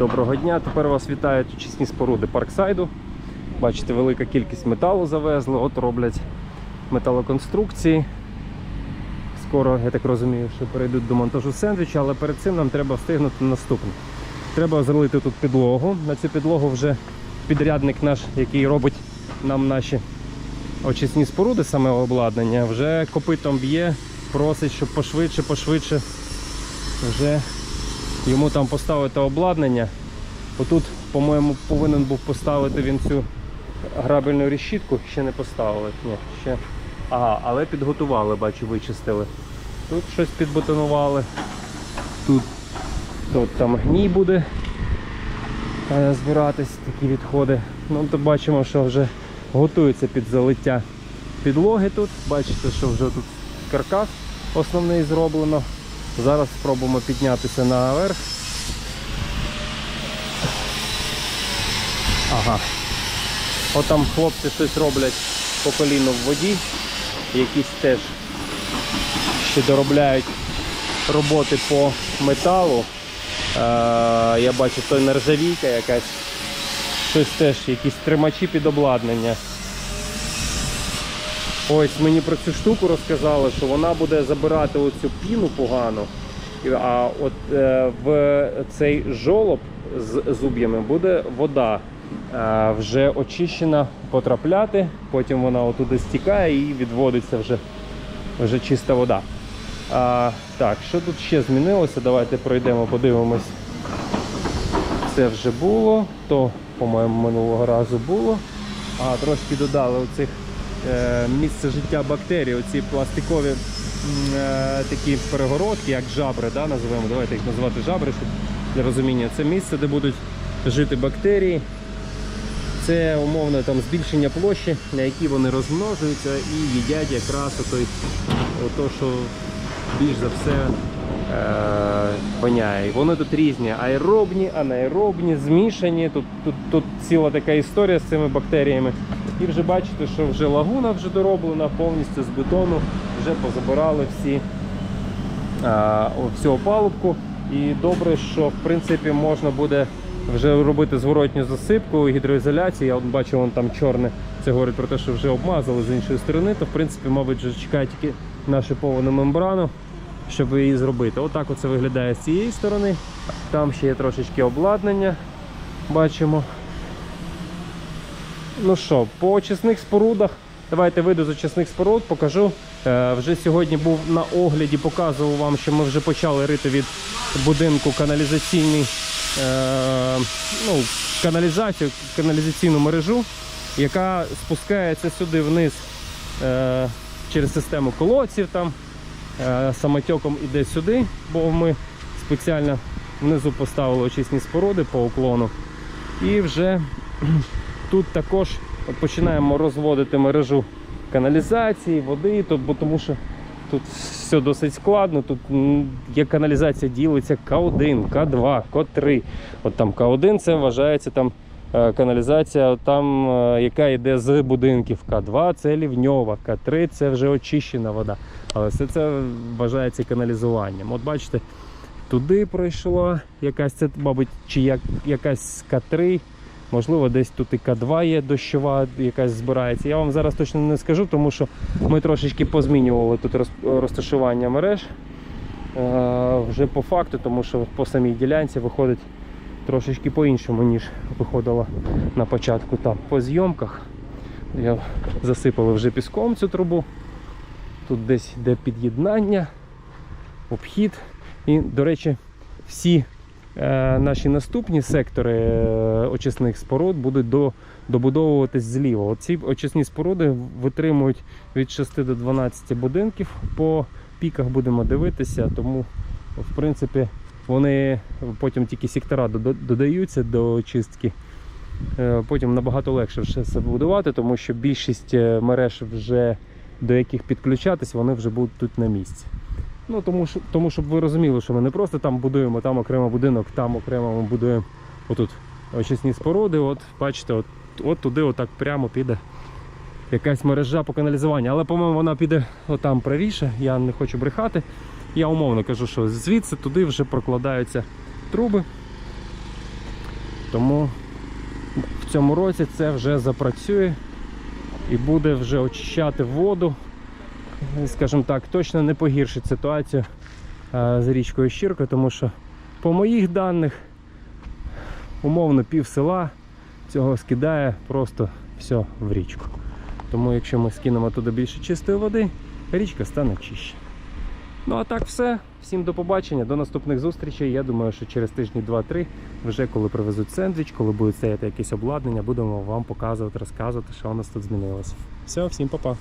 Доброго дня. Тепер вас вітають очисні споруди Парксайду. Бачите, велика кількість металу завезли, от роблять металоконструкції. Скоро, я так розумію, що перейдуть до монтажу сендвіча, але перед цим нам треба встигнути наступне. Треба залити тут підлогу. На цю підлогу вже підрядник наш, який робить нам наші очисні споруди, саме обладнання, вже копитом б'є, просить, щоб пошвидше, пошвидше вже йому там поставити обладнання. Отут, по-моєму, повинен був поставити він цю грабельну решітку, ще не поставили. Ні, ще. Ага, але підготували, бачу, вичистили. Тут щось підбетонували. Тут, тут там гній буде е, збиратись, такі відходи. Ну, то бачимо, що вже готується під залиття підлоги тут. Бачите, що вже тут каркас основний зроблено. Зараз спробуємо піднятися наверх. Ага. От там хлопці щось роблять по коліну в воді. Якісь теж ще доробляють роботи по металу. Е, я бачу, то нержавійка якась. Щось теж, якісь тримачі під обладнання. Ось мені про цю штуку розказали, що вона буде забирати оцю піну погану. А от е, в цей жолоб з зуб'ями буде вода е, вже очищена потрапляти, потім вона отуди стікає і відводиться вже, вже чиста вода. А, так, що тут ще змінилося? Давайте пройдемо, подивимось. Це вже було, то, по-моєму, минулого разу було. А, трошки додали оцих місце життя бактерій, оці пластикові е, такі перегородки, як жабри, да, називаємо. Давайте їх називати жабри щоб для розуміння. Це місце, де будуть жити бактерії. Це умовно там збільшення площі, на якій вони розмножуються і їдять якраз отой, ото, що більш за все е, Вони тут різні аеробні, анаеробні, змішані. Тут, тут, тут ціла така історія з цими бактеріями. І вже бачите, що вже лагуна вже дороблена повністю з бетону, вже позабирали всі а, всю опалубку. І добре, що в принципі можна буде вже робити зворотню засипку гідроізоляції. Я от бачу, вон там чорне. Це говорить про те, що вже обмазали з іншої сторони, то в принципі, мабуть, вже чекає тільки на шиповану мембрану, щоб її зробити. Отак оце виглядає з цієї сторони. Там ще є трошечки обладнання. Бачимо. Ну що, по очисних спорудах. Давайте вийду з очисних споруд, покажу. Е, вже сьогодні був на огляді, показував вам, що ми вже почали рити від будинку каналізаційний, е, ну, каналізацію, каналізаційну мережу, яка спускається сюди вниз е, через систему колодців. Там, е, самотеком іде сюди, бо ми спеціально внизу поставили очисні споруди по уклону. І вже тут також починаємо розводити мережу каналізації, води, тому що тут все досить складно. Тут є каналізація ділиться К1, К2, К3. От там К1 це вважається там е, каналізація, там, е, яка йде з будинків. К2 це лівньова, К3 це вже очищена вода. Але все це вважається каналізуванням. От бачите, туди пройшла якась це, мабуть, чи як, якась К3. Можливо, десь тут і К2 є дощова, якась збирається. Я вам зараз точно не скажу, тому що ми трошечки позмінювали тут розташування мереж е, вже по факту, тому що по самій ділянці виходить трошечки по-іншому, ніж виходило на початку там по зйомках. Я засипали вже піском цю трубу. Тут десь йде під'єднання, обхід. І, до речі, всі наші наступні сектори е, очисних споруд будуть до, добудовуватись зліва. Оці очисні споруди витримують від 6 до 12 будинків. По піках будемо дивитися, тому в принципі вони потім тільки сектора додаються до очистки. Е, Потім набагато легше все це тому що більшість е, мереж, вже, до яких підключатись, вони вже будуть тут на місці. Ну, тому, що, тому щоб ви розуміли, що ми не просто там будуємо, там окремо будинок, там окремо ми будуємо отут очисні споруди. От бачите, от, от туди отак прямо піде якась мережа по каналізуванню. Але, по-моєму, вона піде отам правіше, я не хочу брехати. Я умовно кажу, що звідси туди вже прокладаються труби. Тому в цьому році це вже запрацює і буде вже очищати воду. Скажімо так, точно не погіршить ситуацію е, з річкою Щірка, тому що по моїх даних умовно пів села цього скидає просто все в річку. Тому якщо ми скинемо туди більше чистої води, річка стане чище. Ну а так все. Всім до побачення, до наступних зустрічей. Я думаю, що через тижні 2-3, вже коли привезуть сендвіч, коли буде стояти якесь обладнання, будемо вам показувати, розказувати, що у нас тут змінилося. Все, всім па-па.